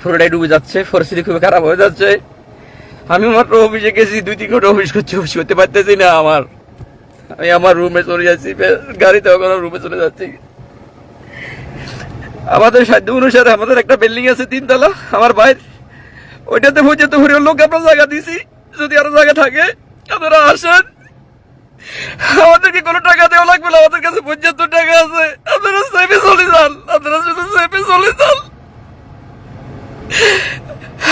পুরোটাই ডুবে যাচ্ছে, পরিস্থিতি খুবই খারাপ হয়ে যাচ্ছে। আমি মাত্র অফিসে গেছি, দুই তিন ঘণ্টা অফিস করছি, অফিস করতে পারতেছি না আমার। আমি আমার রুমে চলে যাচ্ছি গাড়িতে ওখানে রুমে চলে যাচ্ছি। আমাদের সাধ্য অনুসারে আমাদের একটা বিল্ডিং আছে তিনতলা, আমার ভাই, ওইটাতে পর্যন্ত পরিবার লোক আমরা জায়গা দিছি। যদি আরও জায়গা থাকে, আপনারা আসেন। আমাদেরকে কোনো টাকা দেওয়া লাগবে না, আমাদের কাছে পর্যাপ্ত টাকা আছে। আপনারা সেফে চলে যান, আপনারা শুধু সেফে চলে যান।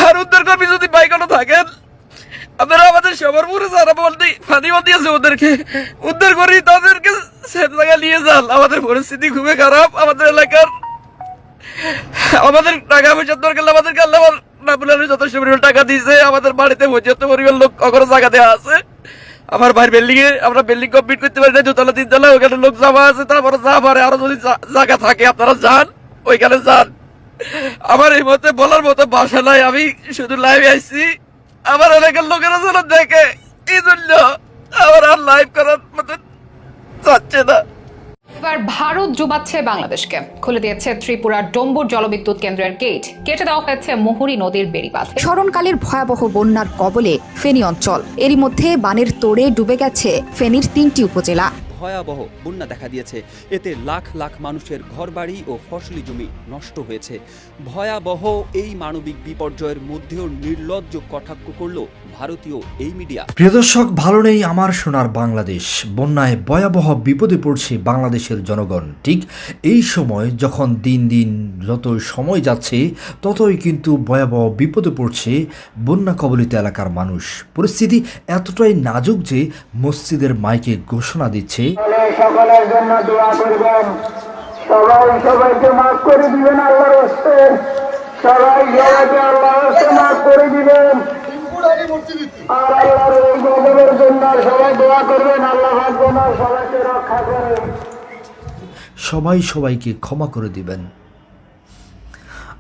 আর উদ্ধার কর্মী যদি বাইকানো থাকেন আপনারা আমাদের সবার উপরে যারা বলতে ফানি আছে ওদেরকে। উদ্ধার করি, তাদেরকে জায়গায় নিয়ে যান। আমাদের পরিস্থিতি খুবই খারাপ, আমাদের এলাকার আমাদের টাকা দরকার আমাদেরকে আল্লাহ যথেষ্ট পরিমাণ টাকা দিয়েছে। আমাদের বাড়িতে পর্যাপ্ত পরিমাণ লোক কখনো জায়গা দেওয়া আছে। আমার ভাইয়ের বিল্ডিং এ আমরা বিল্ডিং কমপ্লিট করতে পারি না, দোতলা, তিনতলা ওখানে লোক জমা আছে, তারপরে যা পারে আরও যদি জায়গা থাকে, আপনারা যান, ওইখানে যান। আমার এই মতে বলার মতো বাসা নাই আমি শুধু লাইভে আসছি আমার এলাকার লোকেরা যেন দেখে এই জন্য আমার আর লাইভ করার মতো চাচ্ছে না। এবার ভারত ডুবাচ্ছে বাংলাদেশকে। খুলে দিয়েছে ত্রিপুরার ডম্বুর জলবিদ্যুৎ কেন্দ্রের গেট কেটে দেওয়া হয়েছে মুহুরী নদীর বেড়িবাঁধ। স্মরণকালের ভয়াবহ বন্যার কবলে ফেনী অঞ্চল। এরই মধ্যে বানের তোড়ে ডুবে গেছে ফেনীর তিনটি উপজেলা। ভয়াবহ বন্যা দেখা দিয়েছে। এতে লাখ লাখ মানুষের ঘরবাড়ি ও ফসলি জমি নষ্ট হয়েছে। ভয়াবহ এই মানবিক বিপর্যয়ের মধ্যেও নির্লজ্জ কটাক্ষ করল ভারতীয় এই মিডিয়া। প্রিয় দর্শক, ভালো নেই আমার সোনার বাংলাদেশ। বন্যায় ভয়াবহ বিপদে পড়ছে বাংলাদেশের জনগণ। ঠিক এই সময় যখন দিন দিন যত সময় যাচ্ছে, ততই কিন্তু ভয়াবহ বিপদে পড়ছে বন্যা কবলিত এলাকার মানুষ। পরিস্থিতি এতটাই নাজুক যে মসজিদের মাইকে ঘোষণা দিচ্ছে সকলে, সকলের জন্য দোয়া করবেন। সবাই সবাইকে মাফ করে দিবেন আল্লাহর হস্তে সবাই সবাইকে আল্লাহর হস্তে মাফ করে দিবেন। আর আল্লাহর এই গজবের জন্য সবাই দোয়া করবেন, আল্লাহ সবাইকে রক্ষা করেন সবাই সবাইকে ক্ষমা করে দিবেন।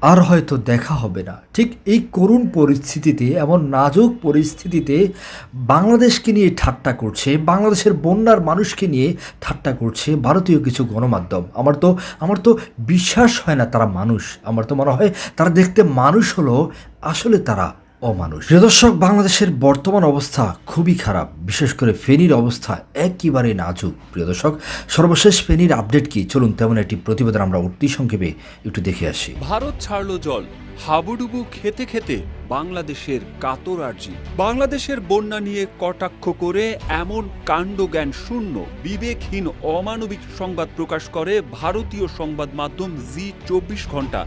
আর হয়তো দেখা হবে না। ঠিক এই করুণ পরিস্থিতিতে, এমন নাজুক পরিস্থিতিতে বাংলাদেশকে নিয়ে ঠাট্টা করছে, বাংলাদেশের বন্যার মানুষকে নিয়ে ঠাট্টা করছে ভারতীয় কিছু গণমাধ্যম। আমার তো আমার তো বিশ্বাস হয় না তারা মানুষ। আমার তো মনে হয় তারা দেখতে মানুষ হলো আসলে তারা অমানুষ। দর্শক, বাংলাদেশের বর্তমান অবস্থা খুবই খারাপ। বিশেষ করে ফেনীর অবস্থা একেবারে নাজুক। দর্শক, সর্বশেষ ফেনীর আপডেট কি? চলুন তেমন একটি প্রতিবেদন আমরা অতি সংক্ষেপে একটু দেখে আসি। ভারত ছাড়লো জল। হাবুডুবু খেতে খেতে বাংলাদেশের কাতর আর্জি। বাংলাদেশের বন্যা নিয়ে কটাক্ষ করে এমন কাণ্ডজ্ঞান শূন্য, বিবেকহীন, অমানবিক সংবাদ প্রকাশ করে ভারতীয় সংবাদ মাধ্যম জি চব্বিশ ঘণ্টা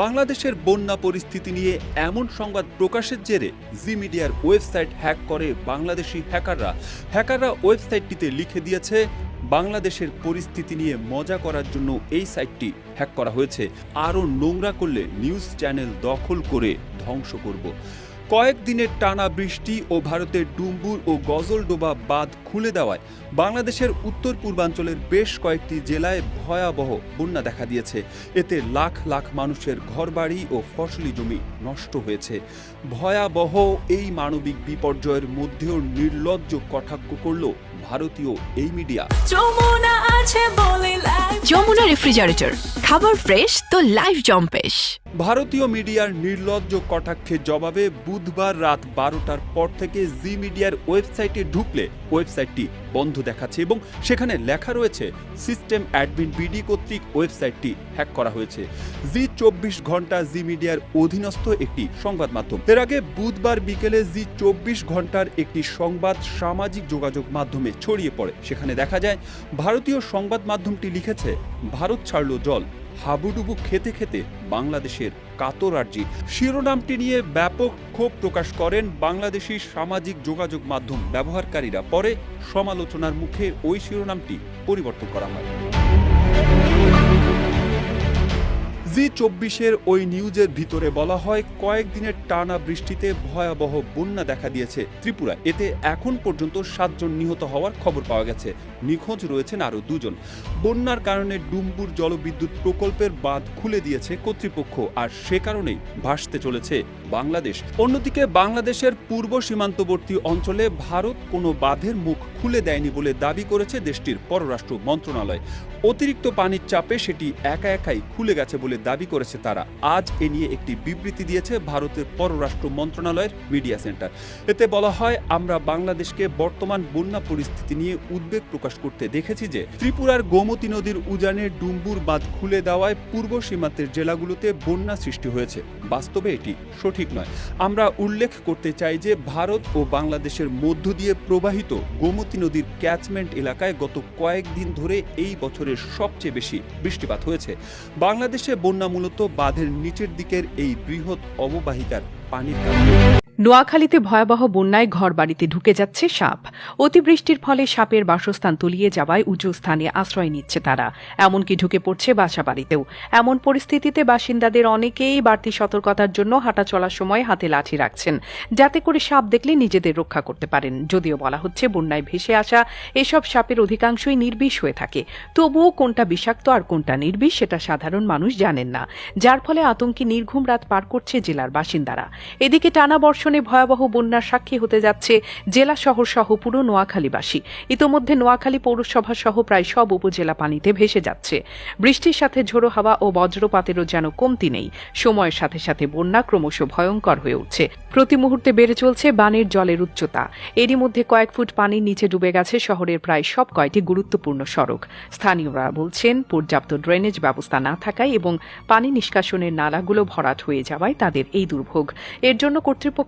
বাংলাদেশের বন্যা পরিস্থিতি নিয়ে এমন সংবাদ প্রকাশের জেরে জি মিডিয়ার ওয়েবসাইট হ্যাক করে বাংলাদেশি হ্যাকাররা। হ্যাকাররা ওয়েবসাইটটিতে লিখে দিয়েছে বাংলাদেশের পরিস্থিতি নিয়ে মজা করার জন্য এই সাইটটি হ্যাক করা হয়েছে। আরও নোংরা করলে নিউজ চ্যানেল দখল করে ধ্বংস করব। কয়েকদিনের টানা বৃষ্টি ও ভারতের ডুম্বুর ও গজলডোবা বাঁধ খুলে দেওয়ায় বাংলাদেশের উত্তর পূর্বাঞ্চলের বেশ কয়েকটি জেলায় ভয়াবহ বন্যা দেখা দিয়েছে। এতে লাখ লাখ মানুষের ঘরবাড়ি ও ফসলি জমি নষ্ট হয়েছে। ভয়াবহ এই মানবিক বিপর্যয়ের মধ্যেও নির্লজ্জ কটাক্ষ করল ভারতীয় এই মিডিয়া। যমুনা আছে বলে লাইফ যমুনা রেফ্রিজারেটর খাবার ফ্রেশ তো লাইফ জম্পেশ। ভারতীয় মিডিয়ার নির্লজ্জ কটাক্ষের জবাবে বুধবার রাত বারোটার পর থেকে জি মিডিয়ার ওয়েবসাইটে ঢুকলে ওয়েবসাইটটি বন্ধ দেখাচ্ছে এবং সেখানে লেখা রয়েছে, সিস্টেম অ্যাডমিন বিডি কর্তৃক ওয়েবসাইটটি হ্যাক করা হয়েছে। জি চব্বিশ ঘণ্টা জি মিডিয়ার অধীনস্থ একটি সংবাদ মাধ্যম। এর আগে বুধবার বিকেলে জি চব্বিশ ঘণ্টার একটি সংবাদ সামাজিক যোগাযোগ মাধ্যমে ছড়িয়ে পড়ে। সেখানে দেখা যায়, ভারতীয় সংবাদ মাধ্যমটি লিখেছে, ভারত ছাড়ল জল, হাবুডুবু খেতে খেতে বাংলাদেশের কাতর আর্জি। শিরোনামটি নিয়ে ব্যাপক ক্ষোভ প্রকাশ করেন বাংলাদেশি সামাজিক যোগাযোগ মাধ্যম ব্যবহারকারীরা। সমালোচনার মুখে ওই শিরোনামটি পরিবর্তন করা হয়। জি চব্বিশের ওই নিউজের ভিতরে বলা হয়, কয়েকদিনের টানা বৃষ্টিতে ভয়াবহ বন্যা দেখা দিয়েছে ত্রিপুরা এতে এখন পর্যন্ত সাতজন নিহত হওয়ার খবর পাওয়া গেছে। নিখোঁজ রয়েছেন আরও দুজন। বন্যার কারণে ডুম্বুর জলবিদ্যুৎ প্রকল্পের বাঁধ খুলে দিয়েছে কর্তৃপক্ষ, আর সে কারণেই ভাসতে চলেছে বাংলাদেশ। অন্যদিকে বাংলাদেশের পূর্ব সীমান্তবর্তী অঞ্চলে ভারত কোনো বাঁধের মুখ খুলে দেয়নি বলে দাবি করেছে দেশটির পররাষ্ট্র মন্ত্রণালয়। অতিরিক্ত পানির চাপে সেটি একা একাই খুলে গেছে বলে দাবি করেছে তারা। আজ এ নিয়ে একটি বিবৃতি দিয়েছে ভারতের পররাষ্ট্র মন্ত্রণালয়ের মিডিয়া সেন্টার। এতে বলা হয়, আমরা বাংলাদেশকে বর্তমান বন্যা পরিস্থিতি নিয়ে উদ্বেগ প্রকাশ করতে দেখেছি যে, ত্রিপুরার গোমতী নদীর উজানে ডুম্বুর বাঁধ খুলে দেওয়ায় পূর্ব সীমান্তের জেলাগুলোতে বন্যা সৃষ্টি হয়েছে। বাস্তবে এটি সঠিক নয়। আমরা উল্লেখ করতে চাই যে, ভারত ও বাংলাদেশের মধ্য দিয়ে প্রবাহিত গোমতী নদীর ক্যাচমেন্ট এলাকায় গত কয়েকদিন ধরে এই বছরের সবচেয়ে বেশি বৃষ্টিপাত হয়েছে। বাংলাদেশে বন্যা মূলত বাঁধের নিচের দিকের এই বৃহৎ অববাহিকার পানির কারণে। নোয়াখালীতে ভয়াবহ বন্যায় ঘরবাড়িতে ঢুকে যাচ্ছে সাপ। অতিবৃষ্টির ফলে সাপের বাসস্থান তলিয়ে যাওয়ায় উঁচু স্থানে আশ্রয় নিচ্ছে তারা। এমনকি ঢুকে পড়ছে বাসা বাড়িতেও এমন পরিস্থিতিতে বাসিন্দাদের অনেকেই বাড়তি সতর্কতার জন্য হাঁটা চলার সময় হাতে লাঠি রাখছেন, যাতে করে সাপ দেখলে নিজেদের রক্ষা করতে পারেন। যদিও বলা হচ্ছে, বন্যায় ভেসে আসা এসব সাপের অধিকাংশই নির্বিষ হয়ে থাকে। তবুও কোনটা বিষাক্ত আর কোনটা নির্বিষ সেটা সাধারণ মানুষ জানেন না, যার ফলে আতঙ্কে নির্ঘুম রাত পার করছে জেলার বাসিন্দারা। এদিকে টানা বর্ষণে ভয়াবহ বন্যার সাক্ষী হতে যাচ্ছে জেলা শহর সহ পুরো নোয়াখালীবাসী। ইতোমধ্যে নোয়াখালী পৌরসভা সহ প্রায় সব উপজেলা পানিতে ভেসে যাচ্ছে। বৃষ্টির সাথে ঝোড়ো হাওয়া ও বজ্রপাতেরও যেন কমতি নেই। সময়ের সাথে সাথে বন্যা ক্রমশ ভয়ঙ্কর হয়ে উঠছে। প্রতি মুহূর্তে বেড়ে চলছে বানের জলের উচ্চতা। এরই মধ্যে কয়েক ফুট পানির নিচে ডুবে গেছে শহরের প্রায় সব কয়টি গুরুত্বপূর্ণ সড়ক। স্থানীয়রা বলছেন, পর্যাপ্ত ড্রেনেজ ব্যবস্থা না থাকায় এবং পানি নিষ্কাশনের নালাগুলো ভরাট হয়ে যাওয়ায় তাদের এই দুর্ভোগ। এর জন্য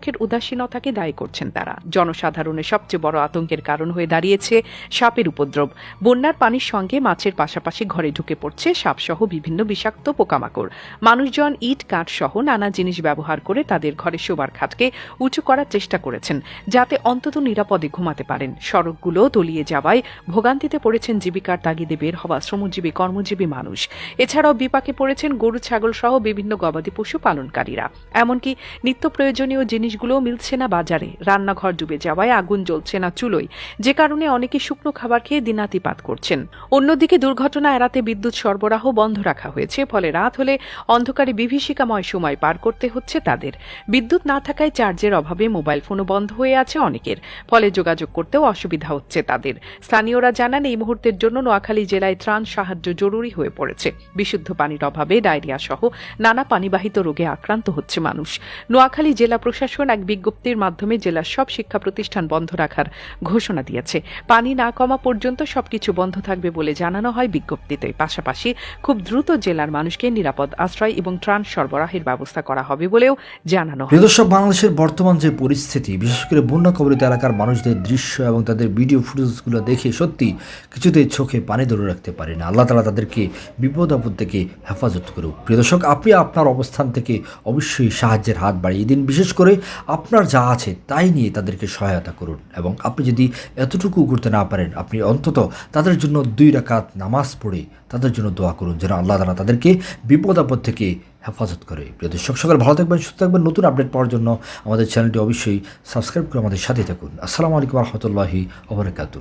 কর্তৃপক্ষের উদাসীনতাকে দায়ী করছেন তারা। জনসাধারণের সবচেয়ে বড় আতঙ্কের কারণ হয়ে দাঁড়িয়েছে সাপের উপদ্রব। বন্যার পানির সঙ্গে মাছের পাশাপাশি ঘরে ঢুকে পড়ছে সাপসহ বিভিন্ন বিষাক্ত পোকামাকড়। মানুষজন ইট, কাঠ সহ নানা জিনিস ব্যবহার করে তাদের ঘরে শোবার খাটকে উঁচু করার চেষ্টা করেছেন, যাতে অন্তত নিরাপদে ঘুমাতে পারেন। সড়কগুলো তলিয়ে যাওয়ায় ভোগান্তিতে পড়েছেন জীবিকার তাগিদে বের হওয়া শ্রমজীবী, কর্মজীবী মানুষ। এছাড়াও বিপাকে পড়েছেন গরু, ছাগল সহ বিভিন্ন গবাদি পশু পালনকারীরা। এমনকি নিত্য প্রয়োজনীয় জিনিসগুলোও মিলছে না বাজারে। রান্নাঘর ডুবে যাওয়ায় আগুন জ্বলছে না চুলোয়। যে কারণে অনেকে শুকনো খাবার খেয়ে দিনাতিপাত করছেন। অন্যদিকে দুর্ঘটনা এড়াতে বিদ্যুৎ সরবরাহ বন্ধ রাখা হয়েছে, ফলে রাত হলে অন্ধকারে বিভীষিকাময় সময় পার করতে হচ্ছে তাদের। বিদ্যুৎ না থাকায় চার্জের অভাবে মোবাইল ফোনও বন্ধ হয়ে আছে অনেকের, ফলে যোগাযোগ করতেও অসুবিধা হচ্ছে তাদের। স্থানীয়রা জানান, এই মুহূর্তের জন্য নোয়াখালী জেলায় ত্রাণ সাহায্য জরুরি হয়ে পড়েছে। বিশুদ্ধ পানির অভাবে ডায়রিয়া সহ নানা পানিবাহিত রোগে আক্রান্ত হচ্ছে মানুষ। নোয়াখালী জেলা প্রশাসন এক বিজ্ঞপ্তির মাধ্যমে জেলার সব শিক্ষা প্রতিষ্ঠান বন্ধ রাখার ঘোষণা দিয়েছে। পানি না কমা পর্যন্ত সবকিছু বন্ধ থাকবে বলে জানানো হয় বিজ্ঞপ্তিতে। পাশাপাশি খুব দ্রুত জেলার মানুষকে নিরাপদ আশ্রয় এবং ত্রাণ সরবরাহের ব্যবস্থা করা হবে বলেও জানানো হয়। বাংলাদেশের বর্তমান যে পরিস্থিতি, বিশেষ করে বন্যা কবলিত এলাকার মানুষদের দৃশ্য এবং তাদের ভিডিও ফুটেজগুলো দেখে সত্যি কিছুতেই চোখে পানি ধরে রাখতে পারে না। আল্লাহ তালা তাদেরকে বিপদ আপদ থেকে হেফাজত করুক। প্রিয় দর্শক আপনি আপনার অবস্থান থেকে অবশ্যই সাহায্যের হাত বাড়িয়ে দিন। বিশেষ করে আপনার যা আছে তাই নিয়ে তাদেরকে সহায়তা করুন। এবং আপনি যদি এতটুকু করতে না পারেন, আপনি অন্তত তাদের জন্য দুই রাকাত নামাজ পড়ে তাদের জন্য দোয়া করুন, যেন আল্লাহ তালা তাদেরকে বিপদ আপদ থেকে হেফাজত করে। প্রিয় দর্শক, সকল ভালো থাকবেন, সুস্থ থাকবেন। নতুন আপডেট পাওয়ার জন্য আমাদের চ্যানেলটি অবশ্যই সাবস্ক্রাইব করে আমাদের সাথে থাকুন। আসসালামু আলাইকুম রহমতুল্লাহি ওবরাকাতু